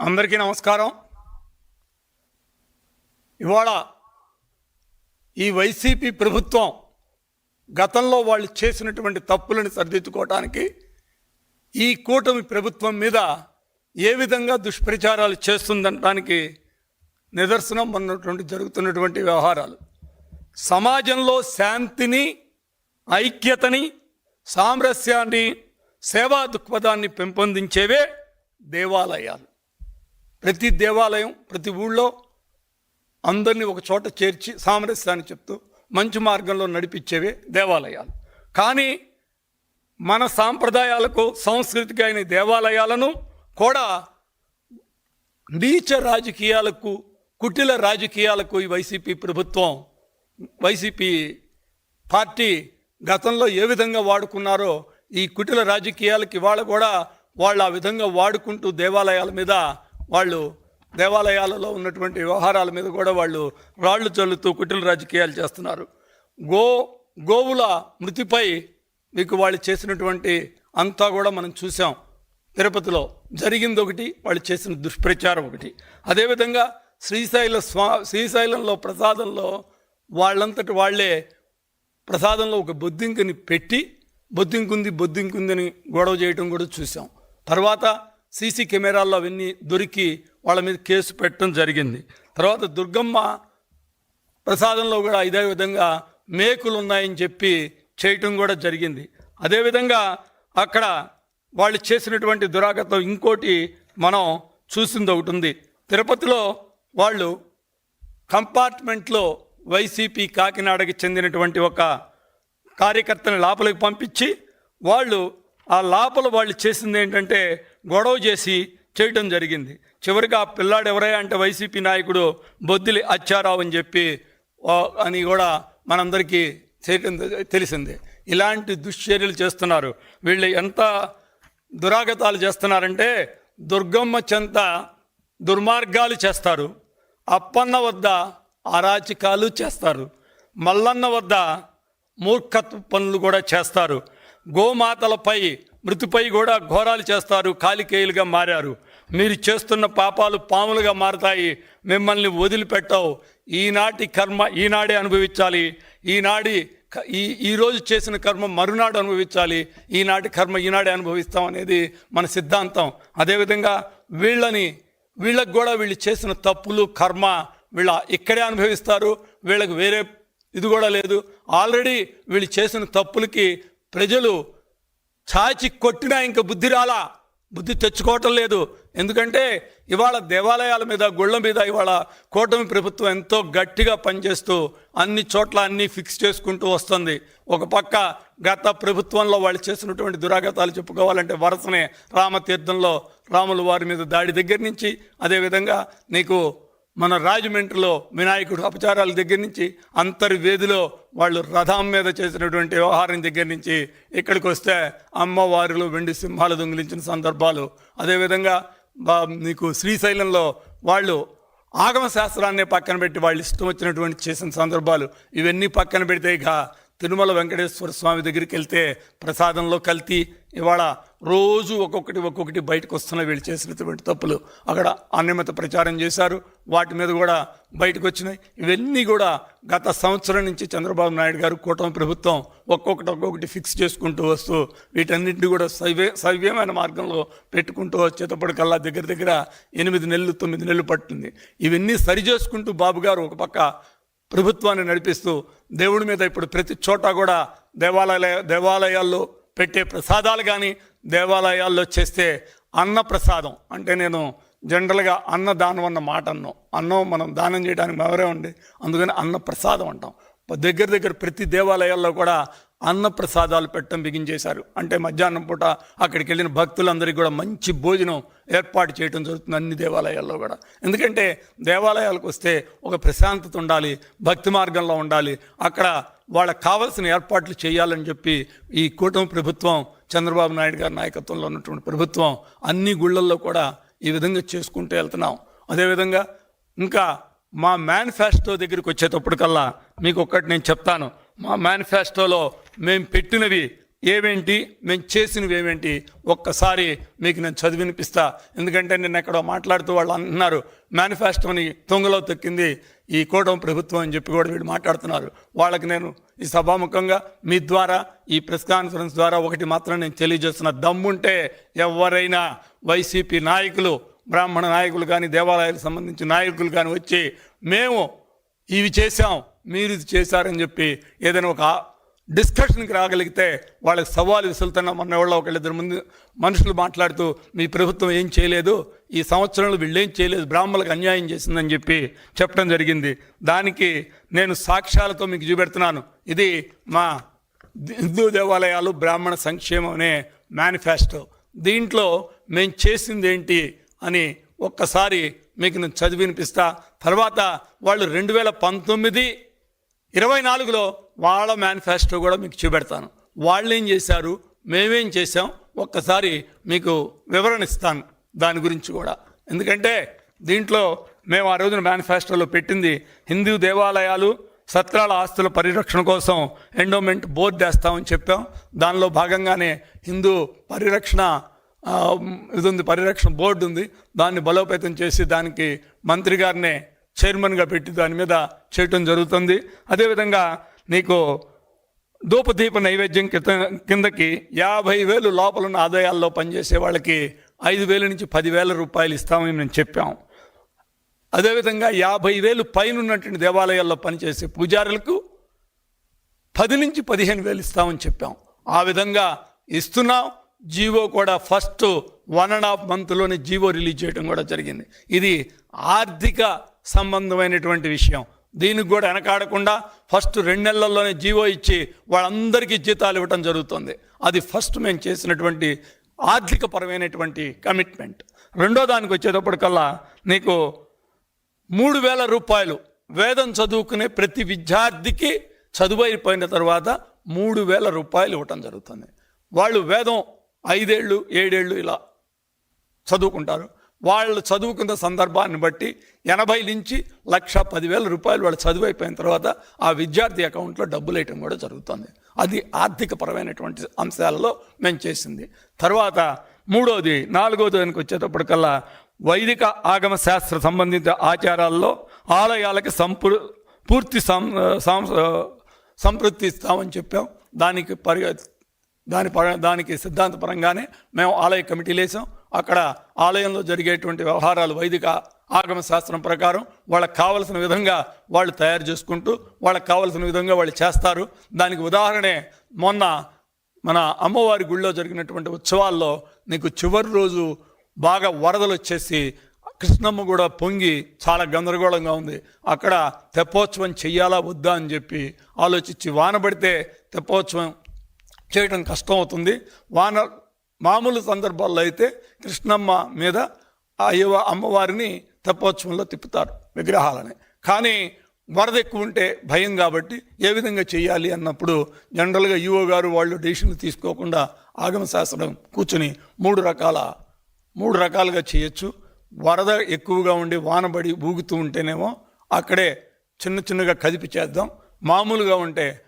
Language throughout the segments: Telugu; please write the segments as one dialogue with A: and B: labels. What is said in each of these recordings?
A: అందరికీ నమస్కారం. ఇవాళ ఈ వైసీపీ ప్రభుత్వం గతంలో వాళ్ళు చేసినటువంటి తప్పులను సరిదిద్దుకోవడానికి ఈ కూటమి ప్రభుత్వం మీద ఏ విధంగా దుష్ప్రచారాలు చేస్తుందనడానికి నిదర్శనం ఉన్నటువంటి జరుగుతున్నటువంటి వ్యవహారాలు. సమాజంలో శాంతిని ఐక్యతని సామరస్యాన్ని సేవా దృక్పథాన్ని పెంపొందించేవే దేవాలయాలు. ప్రతి దేవాలయం ప్రతి ఊళ్ళో అందరినీ ఒక చోట చేర్చి సామరస్యాన్ని చెప్తూ మంచి మార్గంలో నడిపించేవే దేవాలయాలు. కానీ మన సాంప్రదాయాలకు సంస్కృతికి అయిన దేవాలయాలను కూడా నీచ రాజకీయాలకు కుటిల రాజకీయాలకు ఈ వైసీపీ ప్రభుత్వం వైసీపీ పార్టీ గతంలో ఏ విధంగా వాడుకున్నారో ఈ కుటిల రాజకీయాలకి ఇవాళ కూడా వాళ్ళు ఆ విధంగా వాడుకుంటూ దేవాలయాల మీద వాళ్ళు దేవాలయాలలో ఉన్నటువంటి వ్యవహారాల మీద కూడా వాళ్ళు రాళ్ళు చల్లుతూ కుటిల రాజకీయాలు చేస్తున్నారు. గో గోవుల మృతిపై మీకు వాళ్ళు చేసినటువంటి అంతా కూడా మనం చూసాం. తిరుపతిలో జరిగింది ఒకటి వాళ్ళు చేసిన దుష్ప్రచారం ఒకటి. అదేవిధంగా శ్రీశైల స్వా శ్రీశైలంలో ప్రసాదంలో వాళ్ళంతటి వాళ్ళే ప్రసాదంలో ఒక బొద్దింకని పెట్టి బొద్దింకుంది బొద్దింకుందని గొడవ చేయడం కూడా చూసాం. తర్వాత సీసీ కెమెరాల్లో అవన్నీ దొరికి వాళ్ళ మీద కేసు పెట్టడం జరిగింది. తర్వాత దుర్గమ్మ ప్రసాదంలో కూడా ఇదే విధంగా మేకులు ఉన్నాయని చెప్పి చేయటం కూడా జరిగింది. అదేవిధంగా అక్కడ వాళ్ళు చేసినటువంటి దురాగతం ఇంకోటి మనం చూసింది ఒకటి ఉంది. తిరుపతిలో వాళ్ళు కంపార్ట్మెంట్లో వైసీపీ కాకినాడకి చెందినటువంటి ఒక కార్యకర్తని లోపలికి పంపించి వాళ్ళు ఆ లోపల వాళ్ళు చేసింది ఏంటంటే గొడవ చేసి చేయటం జరిగింది. చివరికి ఆ పిల్లాడు ఎవరయ్యా అంటే వైసీపీ నాయకుడు బొద్దిలి అచ్చారావు అని చెప్పి అని కూడా మనందరికీ చేయటం తెలిసిందే. ఇలాంటి దుశ్చర్యలు చేస్తున్నారు. వీళ్ళు ఎంత దురాగతాలు చేస్తున్నారంటే దుర్గమ్మ చెంత దుర్మార్గాలు చేస్తారు. అప్పన్న వద్ద అరాచకాలు చేస్తారు. మల్లన్న వద్ద మూర్ఖత్వ పనులు కూడా చేస్తారు. గోమాతలపై మృతిపై కూడా ఘోరాలు చేస్తారు కాలికేయులుగా మారారు. మీరు చేస్తున్న పాపాలు పాములుగా మారతాయి. మిమ్మల్ని వదిలిపెట్టవు. ఈనాటి కర్మ ఈనాడే అనుభవించాలి. ఈనాడి ఈ ఈరోజు చేసిన కర్మ మరునాడు అనుభవించాలి. ఈనాటి కర్మ ఈనాడే అనుభవిస్తాం అనేది మన సిద్ధాంతం. అదేవిధంగా వీళ్ళని వీళ్ళకు కూడా వీళ్ళు చేసిన తప్పులు కర్మ వీళ్ళ ఇక్కడే అనుభవిస్తారు. వీళ్ళకి వేరే ఇది కూడా లేదు. ఆల్రెడీ వీళ్ళు చేసిన తప్పులకి ప్రజలు చాచి కొట్టినా ఇంకా బుద్ధి రాలా? బుద్ధి తెచ్చుకోవటం లేదు. ఎందుకంటే ఇవాళ దేవాలయాల మీద గుళ్ళ మీద ఇవాళ కూటమి ప్రభుత్వం ఎంతో గట్టిగా పనిచేస్తూ అన్ని చోట్ల అన్నీ ఫిక్స్ చేసుకుంటూ వస్తుంది. ఒక పక్క గత ప్రభుత్వంలో వాళ్ళు చేసినటువంటి దురాగతాలు చెప్పుకోవాలంటే వరసనే రామతీర్థంలో రాముల వారి మీద దాడి దగ్గర నుంచి అదేవిధంగా నీకు మన రాజమండ్రిలో వినాయకుడు అపచారాల దగ్గర నుంచి అంతర్వేదిలో వాళ్ళు రథం మీద చేసినటువంటి వ్యవహారం దగ్గర నుంచి ఇక్కడికి వస్తే అమ్మవారిలో వెండి సింహాలు దొంగిలించిన సందర్భాలు. అదేవిధంగా బా- నీకు శ్రీశైలంలో వాళ్ళు ఆగమ శాస్త్రాన్ని పక్కన పెట్టి వాళ్ళు ఇష్టం వచ్చినటువంటి చేసిన సందర్భాలు. ఇవన్నీ పక్కన పెడితే ఇక తిరుమల వెంకటేశ్వర స్వామి దగ్గరికి వెళ్తే ప్రసాదంలో కల్తీ. ఇవాళ రోజు ఒక్కొక్కటి ఒక్కొక్కటి బయటకు వస్తున్న వీళ్ళు చేసినటువంటి తప్పులు. అక్కడ అనియమిత ప్రచారం చేశారు. వాటి మీద కూడా బయటకు వచ్చినాయి. ఇవన్నీ కూడా గత సంవత్సరం నుంచి చంద్రబాబు నాయుడు గారు కూటమి ప్రభుత్వం ఒక్కొక్కటి ఒక్కొక్కటి ఫిక్స్ చేసుకుంటూ వస్తూ వీటన్నింటినీ కూడా సవ్య సవ్యమైన మార్గంలో పెట్టుకుంటూ వచ్చేటప్పటికల్లా దగ్గర దగ్గర ఎనిమిది నెలలు తొమ్మిది నెలలు పట్టింది. ఇవన్నీ సరి చేసుకుంటూ బాబు గారు ఒక పక్క ప్రభుత్వాన్ని నడిపిస్తూ దేవుడి మీద ఇప్పుడు ప్రతి చోట కూడా దేవాలయ దేవాలయాల్లో పెట్టే ప్రసాదాలు కానీ దేవాలయాల్లో చేస్తే అన్న ప్రసాదం. అంటే నేను జనరల్గా అన్న దానం అన్న మాట అన్నో. అన్నం మనం దానం చేయడానికి ఎవరే ఉండి. అందుకని అన్న ప్రసాదం అంటాం. దగ్గర దగ్గర ప్రతి దేవాలయాల్లో కూడా అన్న ప్రసాదాలు పెట్టడం బిగించేశారు. అంటే మధ్యాహ్నం పూట అక్కడికి వెళ్ళిన భక్తులందరికీ కూడా మంచి భోజనం ఏర్పాటు చేయడం జరుగుతుంది అన్ని దేవాలయాల్లో కూడా. ఎందుకంటే దేవాలయాలకు వస్తే ఒక ప్రశాంతత ఉండాలి భక్తి మార్గంలో ఉండాలి అక్కడ వాళ్ళకి కావాల్సిన ఏర్పాట్లు చేయాలని చెప్పి ఈ కూటమి ప్రభుత్వం చంద్రబాబు నాయుడు గారి నాయకత్వంలో ఉన్నటువంటి ప్రభుత్వం అన్ని గుళ్ళల్లో కూడా ఈ విధంగా చేసుకుంటూ వెళ్తున్నాం. అదేవిధంగా ఇంకా మా మేనిఫెస్టో దగ్గరికి వచ్చేటప్పటికల్లా మీకు ఒక్కటి నేను చెప్తాను. మా మేనిఫెస్టోలో మేము పెట్టినవి ఏవేంటి? మేము చేసినవి ఏమేంటి ఒక్కసారి మీకు నేను చదివినిపిస్తా ఎందుకంటే నేను ఎక్కడో మాట్లాడుతూ వాళ్ళు అంటున్నారు మేనిఫెస్టోని తొంగలో తొక్కింది ఈ కూటమి ప్రభుత్వం అని చెప్పి కూడా వీళ్ళు మాట్లాడుతున్నారు. వాళ్ళకి నేను ఈ సభాముఖంగా మీ ద్వారా ఈ ప్రెస్ కాన్ఫరెన్స్ ద్వారా ఒకటి మాత్రం నేను తెలియజేస్తున్న. దమ్ముంటే ఎవరైనా వైసీపీ నాయకులు బ్రాహ్మణ నాయకులు కానీ దేవాలయాలకు సంబంధించిన నాయకులు కానీ వచ్చి మేము ఇవి చేశాం మీరు ఇది చేశారని చెప్పి ఏదైనా ఒక డిస్కషన్కి రాగలిగితే వాళ్ళకి సవాలు విసులుతున్నాం. మొన్న ఎవరో ఒకళ్ళిద్దరు ముందు మనుషులు మాట్లాడుతూ మీ ప్రభుత్వం ఏం చేయలేదు ఈ సంవత్సరంలో వీళ్ళు ఏం చేయలేదు బ్రాహ్మణులకు అన్యాయం చేసిందని చెప్పి చెప్పడం జరిగింది. దానికి నేను సాక్ష్యాలతో మీకు చూపెడుతున్నాను. ఇది మా హిందూ దేవాలయాలు బ్రాహ్మణ సంక్షేమం అనే మేనిఫెస్టో. దీంట్లో మేము చేసింది ఏంటి అని ఒక్కసారి మీకు నేను చదివి వినిపిస్తా. తర్వాత వాళ్ళు రెండు వేల పంతొమ్మిది ఇరవై నాలుగులో వాళ్ళ మేనిఫెస్టో కూడా మీకు చూపెడతాను. వాళ్ళు ఏం చేశారు? మేమేం చేశాం? ఒక్కసారి మీకు వివరణ ఇస్తాను దాని గురించి కూడా. ఎందుకంటే దీంట్లో మేము ఆ రోజున మేనిఫెస్టోలో పెట్టింది హిందూ దేవాలయాలు సత్రాల ఆస్తుల పరిరక్షణ కోసం ఎండోమెంట్ బోర్డు వేస్తామని చెప్పాం. దానిలో భాగంగానే హిందూ పరిరక్షణ ఇది ఉంది పరిరక్షణ బోర్డు ఉంది. దాన్ని బలోపేతం చేసి దానికి మంత్రి గారినే చైర్మన్గా పెట్టి దాని మీద చేయటం జరుగుతుంది. అదేవిధంగా నీకు ధూపదీప నైవేద్యం కింద కిందకి యాభై వేలు లోపల ఉన్న ఆదాయాల్లో పనిచేసే వాళ్ళకి ఐదు వేల నుంచి పదివేల రూపాయలు ఇస్తామని మేము చెప్పాం. అదేవిధంగా యాభై వేలు పైన ఉన్నటువంటి దేవాలయాల్లో పనిచేసే పూజారులకు పది నుంచి పదిహేను వేలు ఇస్తామని చెప్పాం. ఆ విధంగా ఇస్తున్నాం. జీవో కూడా ఫస్ట్ వన్ అండ్ హాఫ్ మంత్లోనే జీవో రిలీజ్ చేయడం కూడా జరిగింది. ఇది ఆర్థిక సంబంధమైనటువంటి విషయం. దీనికి కూడా వెనకాడకుండా ఫస్ట్ రెండు నెలల్లోనే జీవో ఇచ్చి వాళ్ళందరికీ జీతాలు ఇవ్వడం జరుగుతుంది. అది ఫస్ట్ మేము చేసినటువంటి ఆర్థిక పరమైనటువంటి కమిట్మెంట్. రెండో దానికి వచ్చేటప్పటికల్లా నీకు మూడు వేల రూపాయలు వేదం చదువుకునే ప్రతి విద్యార్థికి చదువు అయిపోయిన తర్వాత మూడు వేల రూపాయలు ఇవ్వటం జరుగుతుంది. వాళ్ళు వేదం ఐదేళ్ళు ఏడేళ్ళు ఇలా చదువుకుంటారు. వాళ్ళు చదువుకున్న సందర్భాన్ని బట్టి ఎనభై నుంచి లక్ష పదివేల రూపాయలు వాళ్ళు చదువు అయిపోయిన తర్వాత ఆ విద్యార్థి అకౌంట్లో డబ్బులు వేయటం కూడా జరుగుతుంది. అది ఆర్థికపరమైనటువంటి అంశాలలో మేము చేసింది. తర్వాత మూడోది నాలుగోది దానికి వచ్చేటప్పటికల్లా వైదిక ఆగమ శాస్త్ర సంబంధిత ఆచారాల్లో ఆలయాలకి సంపూ పూర్తి సం సం- ఇస్తామని చెప్పాం. దానికి పరి దాని పర దానికి సిద్ధాంతపరంగానే మేము ఆలయ కమిటీలు వేసాం అక్కడ ఆలయంలో జరిగేటువంటి వ్యవహారాలు వైదిక ఆగమ శాస్త్రం ప్రకారం వాళ్ళకి కావలసిన విధంగా వాళ్ళు తయారు చేసుకుంటూ వాళ్ళకి కావలసిన విధంగా వాళ్ళు చేస్తారు. దానికి ఉదాహరణే మొన్న మన అమ్మవారి గుళ్ళో జరిగినటువంటి ఉత్సవాల్లో నీకు చివరి రోజు బాగా వరదలు వచ్చేసి కృష్ణమ్మ కూడా పొంగి చాలా గందరగోళంగా ఉంది. అక్కడ తెప్పోత్సవం చెయ్యాలా వద్దా అని చెప్పి ఆలోచించి వాన పడితే తెప్పోత్సవం చేయడం కష్టం అవుతుంది వాన మామూలు సందర్భాల్లో అయితే కృష్ణమ్మ మీద ఆ యువ అమ్మవారిని తెప్పోత్సవంలో తిప్పుతారు విగ్రహాలని. కానీ వరద ఎక్కువ ఉంటే భయం కాబట్టి ఏ విధంగా చేయాలి అన్నప్పుడు జనరల్గా ఈఓ గారు వాళ్ళు డెసిషన్లు తీసుకోకుండా ఆగమ శాస్త్రం కూర్చుని మూడు రకాల మూడు రకాలుగా చేయొచ్చు. వరద ఎక్కువగా ఉండి వానబడి ఊగుతూ ఉంటేనేమో అక్కడే చిన్న చిన్నగా కదిపి చేద్దాం. మామూలుగా ఉంటే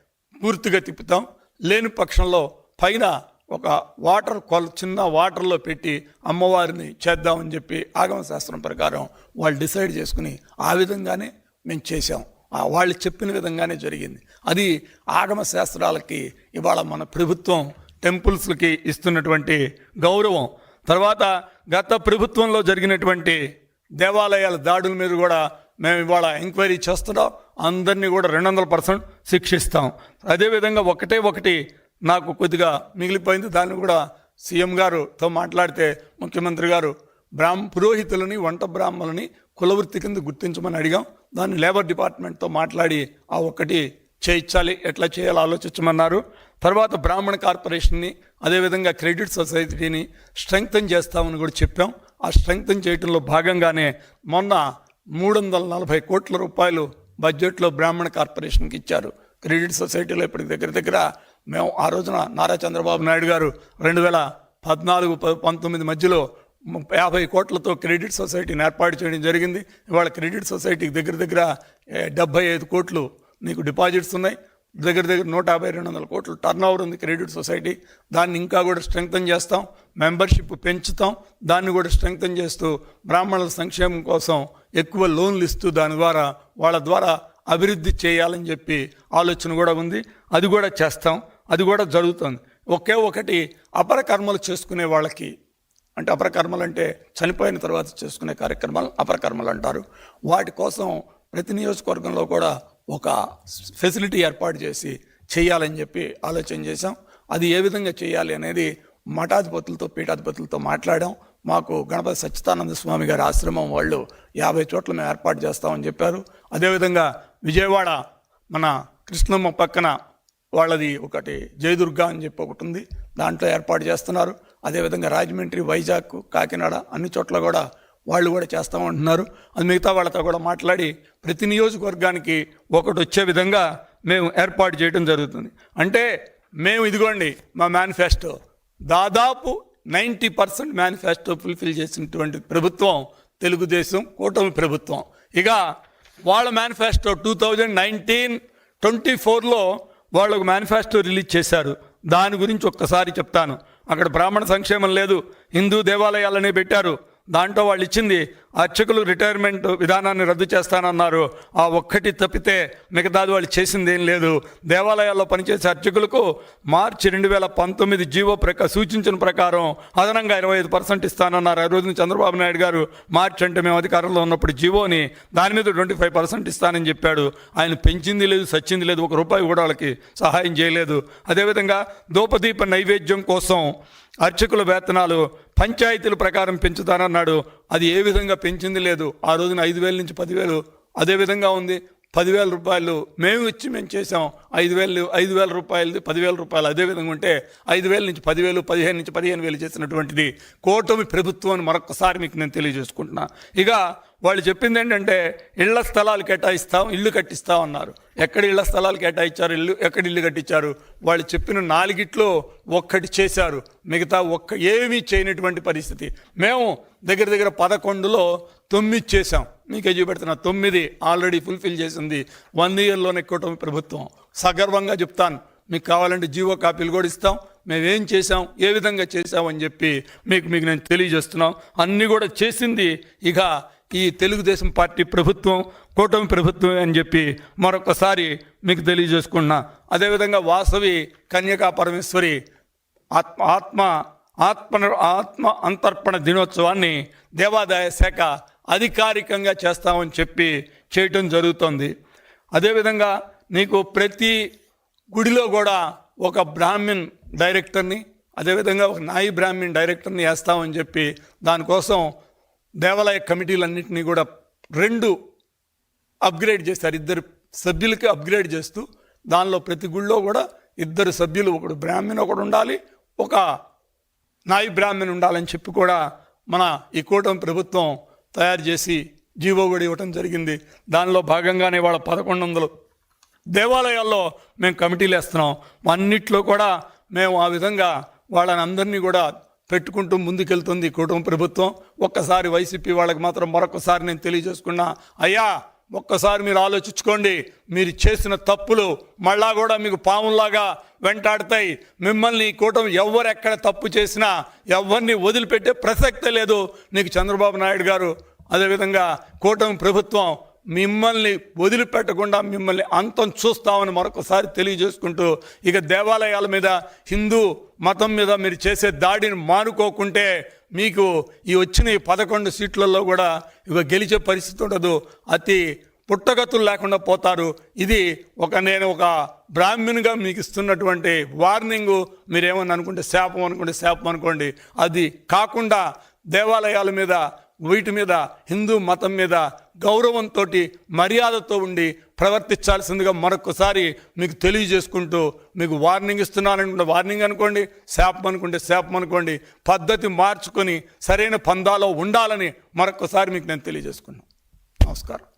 A: పూర్తిగా తిప్పుతాం. లేని పక్షంలో పైన ఒక వాటర్ కొల చిన్న వాటర్లో పెట్టి అమ్మవారిని చేద్దామని చెప్పి ఆగమ శాస్త్రం ప్రకారం వాళ్ళు డిసైడ్ చేసుకుని ఆ విధంగానే మేము చేసాం వాళ్ళు చెప్పిన విధంగానే జరిగింది. అది ఆగమ శాస్త్రాలకి ఇవాళ మన ప్రభుత్వం టెంపుల్స్కి ఇస్తున్నటువంటి గౌరవం. తర్వాత గత ప్రభుత్వంలో జరిగినటువంటి దేవాలయాల దాడుల మీద కూడా మేము ఇవాళ ఎంక్వైరీ చేస్తున్నాం. అందరినీ కూడా రెండు వందల పర్సెంట్ శిక్షిస్తాం. అదేవిధంగా ఒకటే ఒకటి నాకు కొద్దిగా మిగిలిపోయింది. దాన్ని కూడా సీఎం గారుతో మాట్లాడితే ముఖ్యమంత్రి గారు బ్రాహ్మ పురోహితులని వంట బ్రాహ్మలని కులవృత్తి కింద గుర్తించమని అడిగాం. దాన్ని లేబర్ డిపార్ట్మెంట్తో మాట్లాడి ఆ ఒక్కటి చేయించాలి. ఎట్లా చేయాలో ఆలోచించమన్నారు. తర్వాత బ్రాహ్మణ కార్పొరేషన్ని అదేవిధంగా క్రెడిట్ సొసైటీని స్ట్రెంగ్తన్ చేస్తామని కూడా చెప్పాం. ఆ స్ట్రెంగ్తన్ చేయడంలో భాగంగానే మొన్న మూడు వందల నలభై కోట్ల రూపాయలు బడ్జెట్లో బ్రాహ్మణ కార్పొరేషన్కి ఇచ్చారు. క్రెడిట్ సొసైటీలో ఇప్పటికి దగ్గర దగ్గర మేము ఆ రోజున నారా చంద్రబాబు నాయుడు గారు రెండు వేల పద్నాలుగు పంతొమ్మిది మధ్యలో యాభై కోట్లతో క్రెడిట్ సొసైటీని ఏర్పాటు చేయడం జరిగింది. ఇవాళ క్రెడిట్ సొసైటీకి దగ్గర దగ్గర డెబ్బై ఐదు కోట్లు నీకు డిపాజిట్స్ ఉన్నాయి. దగ్గర దగ్గర నూట యాభై రెండు వందల కోట్లు టర్న్ ఓవర్ ఉంది క్రెడిట్ సొసైటీ దాన్ని ఇంకా కూడా స్ట్రెంగ్తన్ చేస్తాం. మెంబర్షిప్ పెంచుతాం. దాన్ని కూడా స్ట్రెంగ్తన్ చేస్తూ బ్రాహ్మణుల సంక్షేమం కోసం ఎక్కువ లోన్లు ఇస్తూ దాని ద్వారా వాళ్ళ ద్వారా అభివృద్ధి చేయాలని చెప్పి ఆలోచన కూడా ఉంది. అది కూడా చేస్తాం. అది కూడా జరుగుతుంది. ఒకే ఒకటి అపర కర్మలు చేసుకునే వాళ్ళకి అంటే అపరకర్మలు అంటే చనిపోయిన తర్వాత చేసుకునే కార్యక్రమాలు అపరకర్మలు అంటారు. వాటి కోసం ప్రతి నియోజకవర్గంలో కూడా ఒక ఫెసిలిటీ ఏర్పాటు చేసి చేయాలని చెప్పి ఆలోచన చేశాం. అది ఏ విధంగా చేయాలి అనేది మఠాధిపతులతో పీఠాధిపతులతో మాట్లాడాం. మాకు గణపతి సచ్చిదానంద స్వామి గారి ఆశ్రమం వాళ్ళు యాభై చోట్ల మేము ఏర్పాటు చేస్తామని చెప్పారు. అదేవిధంగా విజయవాడ మన కృష్ణమ్మ పక్కన వాళ్ళది ఒకటి జయదుర్గా అని చెప్పి ఒకటి ఉంది. దాంట్లో ఏర్పాటు చేస్తున్నారు. అదేవిధంగా రాజమండ్రి వైజాగ్ కాకినాడ అన్ని చోట్ల కూడా వాళ్ళు కూడా చేస్తామంటున్నారు అది మిగతా వాళ్ళతో కూడా మాట్లాడి ప్రతి నియోజకవర్గానికి ఒకటి వచ్చే విధంగా మేము ఏర్పాటు చేయడం జరుగుతుంది. అంటే మేము ఇదిగోండి మా మేనిఫెస్టో దాదాపు నైంటీ పర్సెంట్ మేనిఫెస్టో ఫుల్ఫిల్ చేసినటువంటి ప్రభుత్వం తెలుగుదేశం కూటమి ప్రభుత్వం. ఇక వాళ్ళ manifesto two thousand nineteen twenty ఫోర్లో వాళ్ళకు మేనిఫెస్టో రిలీజ్ చేశారు. దాని గురించి ఒక్కసారి చెప్తాను. అక్కడ బ్రాహ్మణ సంక్షేమం లేదు. హిందూ దేవాలయాలనే పెట్టారు. దాంట్లో వాళ్ళు ఇచ్చింది అర్చకులు రిటైర్మెంట్ విధానాన్ని రద్దు చేస్తానన్నారు. ఆ ఒక్కటి తప్పితే మిగతాది వాళ్ళు చేసింది ఏం లేదు. దేవాలయాల్లో పనిచేసే అర్చకులకు మార్చి రెండు వేల పంతొమ్మిది జీవో ప్రక సూచించిన ప్రకారం అదనంగా ఇరవై ఐదు పర్సెంట్ ఇస్తానన్నారు. ఆ రోజున చంద్రబాబు నాయుడు గారు మార్చి అంటే మేము అధికారంలో ఉన్నప్పుడు జీవోని దాని మీద ట్వంటీ ఫైవ్ పర్సెంట్ ఇస్తానని చెప్పాడు. ఆయన పెంచింది లేదు సచ్చింది లేదు ఒక రూపాయి కూడా వాళ్ళకి సహాయం చేయలేదు. అదేవిధంగా దూపదీప నైవేద్యం కోసం అర్చకుల వేతనాలు పంచాయతీల ప్రకారం పెంచుతానన్నాడు. అది ఏ విధంగా పెంచింది లేదు. ఆ రోజున ఐదు వేల నుంచి పదివేలు అదే విధంగా ఉంది. పదివేల రూపాయలు మేము ఇచ్చి మేము చేసాం ఐదు వేలు ఐదు వేల రూపాయలది పదివేల రూపాయలు అదే విధంగా ఉంటే ఐదు వేల నుంచి పదివేలు పదిహేను నుంచి పదిహేను వేలు చేసినటువంటిది కూటమి ప్రభుత్వం అని మరొకసారి మీకు నేను తెలియజేసుకుంటున్నా. ఇక వాళ్ళు చెప్పింది ఏంటంటే ఇళ్ళ స్థలాలు కేటాయిస్తాం ఇల్లు కట్టిస్తాం అన్నారు. ఎక్కడ ఇళ్ళ స్థలాలు కేటాయించారు? ఇల్లు ఎక్కడ ఇల్లు కట్టించారు? వాళ్ళు చెప్పిన నాలుగిట్లో ఒక్కటి చేశారు. మిగతా ఒక్క ఏమీ చేయనటువంటి పరిస్థితి. మేము దగ్గర దగ్గర పదకొండులో తొమ్మిది చేశాం. మీకే చూపెడుతున్నా తొమ్మిది ఆల్రెడీ ఫుల్ఫిల్ చేసింది. వన్ ఇయర్లోనే కూటమి ప్రభుత్వం. సగర్వంగా చెప్తాను మీకు కావాలంటే జీవో కాపీలు కూడా ఇస్తాం. మేమేం చేసాం ఏ విధంగా చేసాం అని చెప్పి మీకు మీకు నేను తెలియజేస్తున్నాం. అన్నీ కూడా చేసింది ఇక ఈ తెలుగుదేశం పార్టీ ప్రభుత్వం కూటమి ప్రభుత్వం అని చెప్పి మరొకసారి మీకు తెలియజేసుకున్నా అదేవిధంగా వాసవి కన్యకా పరమేశ్వరి ఆత్మ ఆత్మ ఆత్మ ఆత్మ అంతర్పణ దినోత్సవాన్ని దేవాదాయ శాఖ అధికారికంగా చేస్తామని చెప్పి చేయటం జరుగుతుంది. అదేవిధంగా నీకు ప్రతి గుడిలో కూడా ఒక బ్రాహ్మిన్ డైరెక్టర్ని అదేవిధంగా ఒక నాయి బ్రాహ్మిన్ డైరెక్టర్ని వేస్తామని చెప్పి దానికోసం దేవాలయ కమిటీలన్నింటినీ కూడా రెండు అప్గ్రేడ్ చేశారు. ఇద్దరు సభ్యులకి అప్గ్రేడ్ చేస్తూ దానిలో ప్రతి గుళ్ళో కూడా ఇద్దరు సభ్యులు ఒకడు బ్రాహ్మణ్ ఒకడు ఉండాలి ఒక నాయి బ్రాహ్మణ్ ఉండాలని చెప్పి కూడా మన ఈ కూటమి ప్రభుత్వం తయారు చేసి జీవో కూడా ఇవ్వటం జరిగింది. దానిలో భాగంగానే వాళ్ళ పదకొండు వందలు దేవాలయాల్లో మేము కమిటీలు వేస్తున్నాం. అన్నిట్లో కూడా మేము ఆ విధంగా వాళ్ళని అందరినీ కూడా పెట్టుకుంటూ ముందుకెళ్తుంది కుటుంబ ప్రభుత్వం. ఒక్కసారి వైసీపీ వాళ్ళకి మాత్రం మరొకసారి నేను తెలియజేసుకున్నా అయ్యా ఒక్కసారి మీరు ఆలోచించుకోండి. మీరు చేసిన తప్పులు మళ్ళా కూడా మీకు పాములాగా వెంటాడతాయి. మిమ్మల్ని ఈ కూటమి ఎవరు ఎక్కడ తప్పు చేసినా ఎవరిని వదిలిపెట్టే ప్రసక్తే లేదు. నీకు చంద్రబాబు నాయుడు గారు అదేవిధంగా కూటమి ప్రభుత్వం మిమ్మల్ని వదిలిపెట్టకుండా మిమ్మల్ని అంతం చూస్తామని మరొకసారి తెలియజేసుకుంటూ ఇక దేవాలయాల మీద హిందూ మతం మీద మీరు చేసే దాడిని మానుకోకుంటే మీకు ఈ వచ్చిన ఈ పదకొండు సీట్లలో కూడా ఇక గెలిచే పరిస్థితి ఉండదు. అతి పుట్టగతులు లేకుండా పోతారు. ఇది ఒక నేను ఒక బ్రాహ్మణుగా మీకు ఇస్తున్నటువంటి వార్నింగ్. మీరేమని అనుకుంటే శాపం అనుకుంటే శాపం అనుకోండి. అది కాకుండా దేవాలయాల మీద వీటి మీద హిందూ మతం మీద గౌరవంతో మర్యాదతో ఉండి ప్రవర్తించాల్సిందిగా మరొకసారి మీకు తెలియజేసుకుంటూ మీకు వార్నింగ్ ఇస్తున్నాననుకుంటే వార్నింగ్ అనుకోండి శాపం అనుకుంటే శాపం అనుకోండి పద్ధతి మార్చుకొని సరైన పందాలో ఉండాలని మరొకసారి మీకు నేను తెలియజేసుకున్నాను. నమస్కారం.